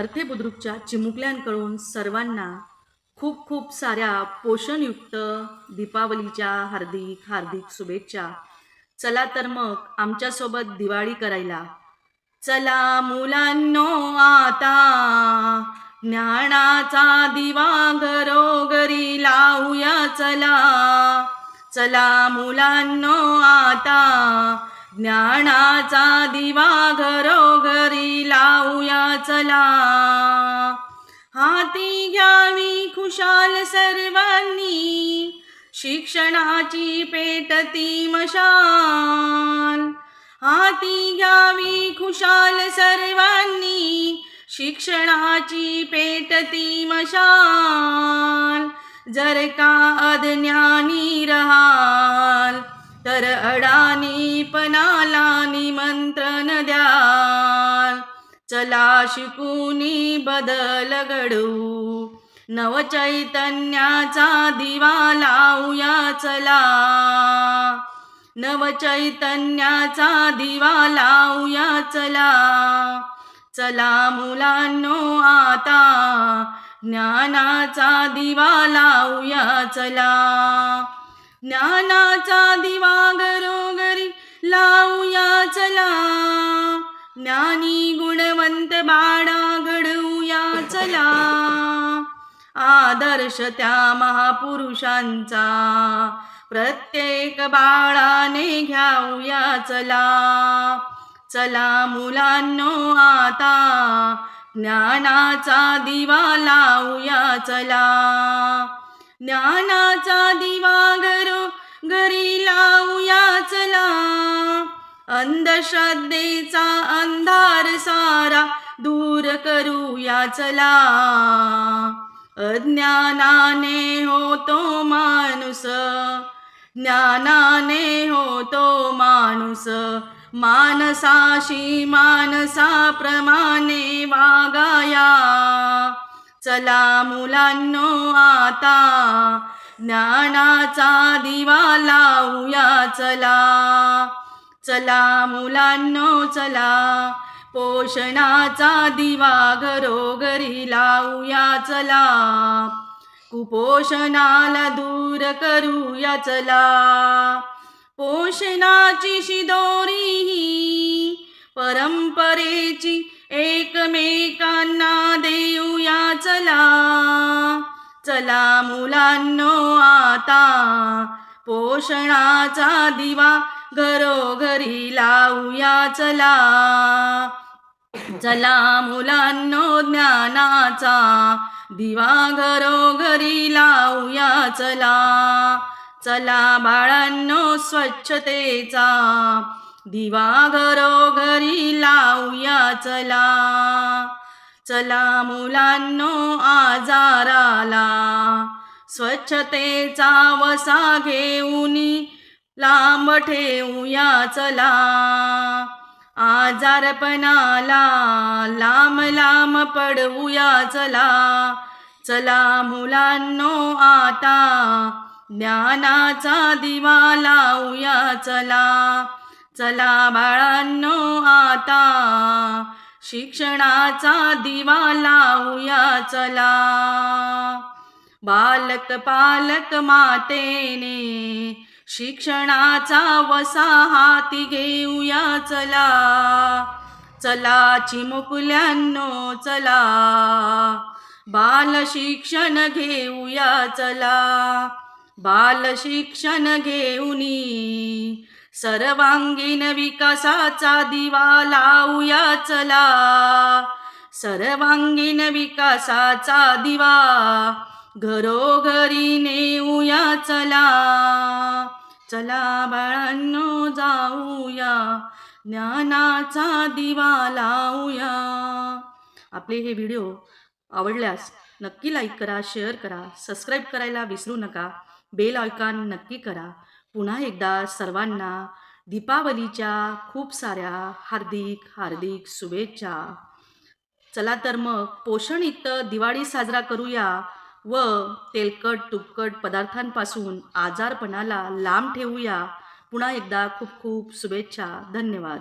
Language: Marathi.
अर्थे बुद्रुकच्या चिमुकल्यांकडून सर्वांना खूप खूप साऱ्या पोषणयुक्त दीपावलीच्या हार्दिक हार्दिक शुभेच्छा. चला तर मग आमच्यासोबत दिवाळी करायला. चला मुलांनो आता ज्ञानाचा दिवा घरोघरी लावूया चला. चला मुलांनो आता ज्ञानाचा दिवा घरो चला. हाती घ्यावी खुशाल सर्वांनी. शिक्षणाची पेटती मशाल. हाती घ्यावी खुशाल सर्वांनी. शिक्षणाची पेटती मशाल. जर का अज्ञानी रहाल तर अडानीपणाला निमंत्रण द्याल. चला शिकूनी बदल घडू नवचैतन्याचा दिवा लावूया चला. नवचैतन्याचा दिवा लावूया चला. चला मुलांनो आता. ज्ञानाचा दिवा लावूया चला. ज्ञानाचा दिवा घरोघरी लावूया चला. ज्ञानी गुणवंत बाळा घडवूया चला. आदर्श त्या महापुरुषांचा. प्रत्येक बाळाने घ्याऊया चला. चला मुलांनो आता. ज्ञानाचा दिवा लावूया चला. ज्ञानाचा दिवा अंधश्रद्धेचा अंधार सारा दूर करूया चला. अज्ञानाने होतो माणूस ज्ञानाने होतो माणूस. मानसाशी मानसाप्रमाणे वागाया. चला मुलांनो आता ज्ञानाचा दिवा लावूया चला. चला मुलांनो चला. पोषणाचा दिवा घरोघरी लावूया चला. कुपोषणाला दूर करूया चला. पोषणाची शिदोरी ही परंपरेची एकमेकांना देऊया चला. चला मुलांनो आता पोषणाचा दिवा घरोघरी लावूया चला. चला मुलांनो ज्ञानाचा. दिवा घरोघरी लावूया चला. चला बाळांनो स्वच्छतेचा. दिवा घरोघरी लावूया चला. चला मुलांनो आजाराला. स्वच्छतेचा वसा घेऊनी लांब ठेवूया चला आजारपणाला लांब लांब पडवूया चला चला मुलांनो आता ज्ञानाचा दिवा लावूया चला चला बाळांनो आता शिक्षणाचा दिवा लावूया चला बालक पालक मातेने शिक्षणाचा वसा हाती घेऊया चला. चला चिमुकल्यांनो चला. बाल शिक्षण घेऊया चला. बाल शिक्षण घेऊनी सर्वांगीण विकासाचा दिवा लावूया चला. सर्वांगीण विकासाचा दिवा घरोघरी नेऊया चला. चला बाळांनो जाऊया. ज्ञानाचा दिवा लावूया. आपले हे व्हिडिओ आवडल्यास नक्की लाईक करा शेअर करा सबस्क्राईब करायला विसरू नका. बेल आयकॉन नक्की करा. पुन्हा एकदा सर्वांना दीपावलीच्या खूप साऱ्या हार्दिक हार्दिक शुभेच्छा. चला तर मग पोषणयुक्त दिवाळी साजरा करूया. व तेलकट तुपकट पदार्थांपासून आजारपणाला लांब ठेवूया. पुन्हा एकदा खूप खूप शुभेच्छा. धन्यवाद.